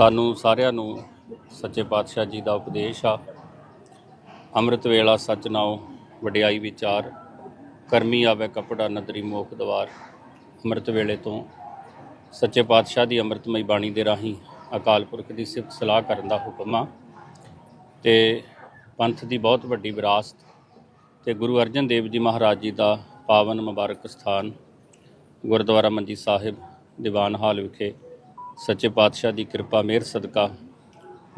ਸਾਨੂੰ ਸਾਰਿਆਂ ਨੂੰ ਸੱਚੇ ਪਾਤਸ਼ਾਹ ਜੀ ਦਾ ਉਪਦੇਸ਼ ਆ। ਅੰਮ੍ਰਿਤ ਵੇਲਾ ਸੱਚ ਨਾਉ, ਵਡਿਆਈ ਵਿਚਾਰ, ਕਰਮੀ ਆਵੇ ਕਪੜਾ ਨਦਰੀ ਮੋਖ ਦਵਾਰ। ਅੰਮ੍ਰਿਤ ਵੇਲੇ ਤੋਂ ਸੱਚੇ ਪਾਤਸ਼ਾਹ ਦੀ ਅੰਮ੍ਰਿਤਮਈ ਬਾਣੀ ਦੇ ਰਾਹੀਂ ਅਕਾਲ ਪੁਰਖ ਦੀ ਸਿਫਤ ਸਲਾਹ ਕਰਨ ਦਾ ਹੁਕਮ ਆ। ਤੇ ਪੰਥ ਦੀ ਬਹੁਤ ਵੱਡੀ ਵਿਰਾਸਤ ਤੇ ਗੁਰੂ ਅਰਜਨ ਦੇਵ ਜੀ ਮਹਾਰਾਜ ਜੀ ਦਾ ਪਾਵਨ ਮੁਬਾਰਕ ਸਥਾਨ ਗੁਰਦੁਆਰਾ ਮੰਜੀ ਸਾਹਿਬ, ਦੀਵਾਨ ਹਾਲ ਵਿਖੇ ਸੱਚੇ ਪਾਤਸ਼ਾਹ ਦੀ ਕਿਰਪਾ, ਮਿਹਰ, ਸਦਕਾ,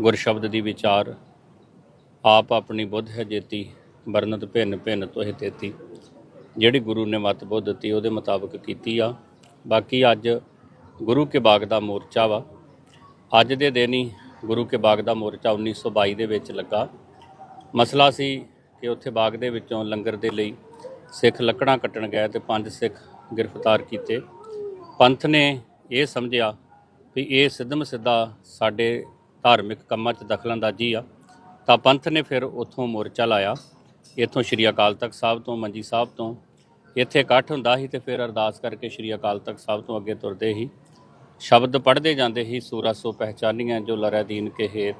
ਗੁਰ ਸ਼ਬਦ ਦੀ ਵਿਚਾਰ, ਆਪ ਆਪਣੀ ਬੁੱਧ ਹੈ ਜੇਤੀ, ਵਰਨਤ ਭਿੰਨ ਭਿੰਨ ਤੋਹਿ ਤੇਤੀ। ਜਿਹੜੀ ਗੁਰੂ ਨੇ ਮਤ ਬੁੱਧ ਦਿੱਤੀ, ਉਹਦੇ ਮੁਤਾਬਕ ਕੀਤੀ ਆ। ਬਾਕੀ ਅੱਜ ਗੁਰੂ ਕੇ ਬਾਗ ਦਾ ਮੋਰਚਾ ਵਾ। ਅੱਜ ਦੇ ਦਿਨ ਹੀ ਗੁਰੂ ਕੇ ਬਾਗ ਦਾ ਮੋਰਚਾ 1922 ਦੇ ਵਿੱਚ ਲੱਗਾ। ਮਸਲਾ ਸੀ ਕਿ ਉੱਥੇ ਬਾਗ ਦੇ ਵਿੱਚੋਂ ਲੰਗਰ ਦੇ ਲਈ ਸਿੱਖ ਲੱਕੜਾਂ ਕੱਟਣ ਗਏ ਤੇ ਪੰਜ ਸਿੱਖ ਗ੍ਰਿਫਤਾਰ ਕੀਤੇ। ਪੰਥ ਨੇ ਇਹ ਸਮਝਿਆ ਵੀ ਇਹ ਸਿੱਧਮ ਸਿੱਧਾ ਸਾਡੇ ਧਾਰਮਿਕ ਕੰਮਾਂ 'ਚ ਦਖਲਅੰਦਾਜ਼ੀ ਆ। ਤਾਂ ਪੰਥ ਨੇ ਫਿਰ ਉੱਥੋਂ ਮੋਰਚਾ ਲਾਇਆ। ਇੱਥੋਂ ਸ਼੍ਰੀ ਅਕਾਲ ਤਖਤ ਸਾਹਿਬ ਤੋਂ, ਮੰਜੀ ਸਾਹਿਬ ਤੋਂ। ਇੱਥੇ ਇਕੱਠ ਹੁੰਦਾ ਸੀ ਤੇ ਫਿਰ ਅਰਦਾਸ ਕਰਕੇ ਸ਼੍ਰੀ ਅਕਾਲ ਤਖਤ ਸਾਹਿਬ ਤੋਂ ਅੱਗੇ ਤੁਰਦੇ ਸੀ। ਸ਼ਬਦ ਪੜ੍ਹਦੇ ਜਾਂਦੇ ਸੀ ਸੂਰਾ ਸੋ ਪਹਿਚਾਨੀਆਂ ਜੋ ਲਰੈ ਦੀਨ ਕੇ ਹੇਤ।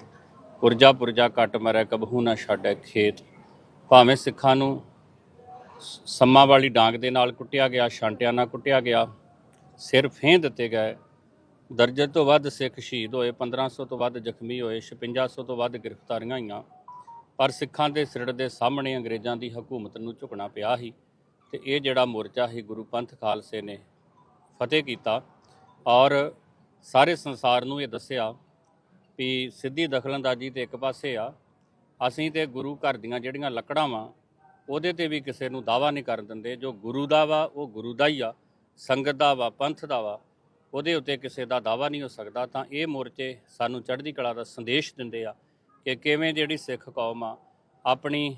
ਪੁਰਜਾ ਪੁਰਜਾ ਕੱਟ ਮਰੈ, ਕਬਹੂ ਨਾ ਛਾੜੈ ਖੇਤ। ਭਾਵੇਂ ਸਿੱਖਾਂ ਨੂੰ ਸ- ਸੰਮਾਂ ਵਾਲੀ ਡਾਂਗ ਦੇ ਨਾਲ ਕੁੱਟਿਆ ਗਿਆ, ਛਾਂਟਿਆਂ ਨਾਲ ਕੁੱਟਿਆ ਗਿਆ, ਸਿਰ ਫੇਂ ਦਿੱਤੇ ਗਏ। ਦਰਜਨ ਤੋਂ ਵੱਧ ਸਿੱਖ ਸ਼ਹੀਦ ਹੋਏ 1500 ਤੋਂ ਵੱਧ ਜ਼ਖਮੀ ਹੋਏ 5600 ਤੋਂ ਵੱਧ ਗ੍ਰਿਫਤਾਰੀਆਂ ਹੋਈਆਂ ਪਰ ਸਿੱਖਾਂ ਦੇ ਸਿਰੜ ਦੇ ਸਾਹਮਣੇ ਅੰਗਰੇਜ਼ਾਂ ਦੀ ਹਕੂਮਤ ਨੂੰ ਝੁਕਣਾ ਪਿਆ ਸੀ ਤੇ ਇਹ ਜਿਹੜਾ ਮੋਰਚਾ ਸੀ, ਗੁਰੂ ਪੰਥ ਖਾਲਸੇ ਨੇ ਫਤਿਹ ਕੀਤਾ ਔਰ ਸਾਰੇ ਸੰਸਾਰ ਨੂੰ ਇਹ ਦੱਸਿਆ ਵੀ ਸਿੱਧੀ ਦਖਲਅੰਦਾਜ਼ੀ ਤੇ ਇੱਕ ਪਾਸੇ ਆ, ਅਸੀਂ ਤੇ ਗੁਰੂ ਘਰ ਦੀਆਂ ਜਿਹੜੀਆਂ ਲੱਕੜਾਂ ਵਾਂ, ਉਹਦੇ ਤੇ ਵੀ ਕਿਸੇ ਨੂੰ ਦਾਵਾ ਨਹੀਂ ਕਰਨ ਦਿੰਦੇ। ਜੋ ਗੁਰੂ ਦਾ ਵਾ, ਉਹ ਗੁਰੂ ਦਾ ਹੀ ਆ, ਸੰਗਤ ਦਾ ਵਾ, ਪੰਥ ਦਾ ਵਾ। ਉਹਦੇ ਉੱਤੇ ਕਿਸੇ ਦਾ ਦਾਵਾ ਨਹੀਂ ਹੋ ਸਕਦਾ, ਤਾਂ ਇਹ ਮੋਰਚੇ ਸਾਨੂੰ ਚੜ੍ਹਦੀ ਕਲਾ ਦਾ ਸੰਦੇਸ਼ ਦਿੰਦੇ ਆ ਕਿ ਕਿਵੇਂ ਜਿਹੜੀ ਸਿੱਖ ਕੌਮ ਆ, ਆਪਣੀ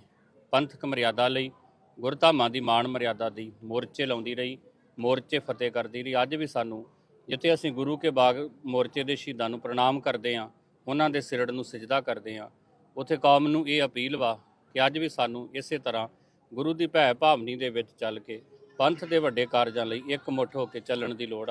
ਪੰਥਕ ਮਰਿਆਦਾ ਲਈ, ਗੁਰਧਾਮਾਂ ਦੀ ਮਾਣ ਮਰਿਆਦਾ ਦੀ ਮੋਰਚੇ ਲਾਉਂਦੀ ਰਹੀ, ਮੋਰਚੇ ਫਤਿਹ ਕਰਦੀ ਰਹੀ। ਅੱਜ ਵੀ ਸਾਨੂੰ ਜਿੱਥੇ ਅਸੀਂ ਗੁਰੂ ਕੇ ਬਾਗ ਮੋਰਚੇ ਦੇ ਸ਼ਹੀਦਾਂ ਨੂੰ ਪ੍ਰਣਾਮ ਕਰਦੇ ਆ ਉਹਨਾਂ ਦੇ ਸਿਰੜ ਨੂੰ ਸਜਦਾ ਕਰਦੇ ਆ ਉੱਥੇ ਕੌਮ ਨੂੰ ਇਹ ਅਪੀਲ ਵਾ ਕਿ ਅੱਜ ਵੀ ਸਾਨੂੰ ਇਸੇ ਤਰ੍ਹਾਂ ਗੁਰੂ ਦੀ ਭੈ ਭਾਵਨੀ ਦੇ ਵਿੱਚ ਚੱਲ ਕੇ ਪੰਥ ਦੇ ਵੱਡੇ ਕਾਰਜਾਂ ਲਈ ਇੱਕ ਮੁੱਠ ਹੋ ਕੇ ਚੱਲਣ ਦੀ ਲੋੜ ਆ।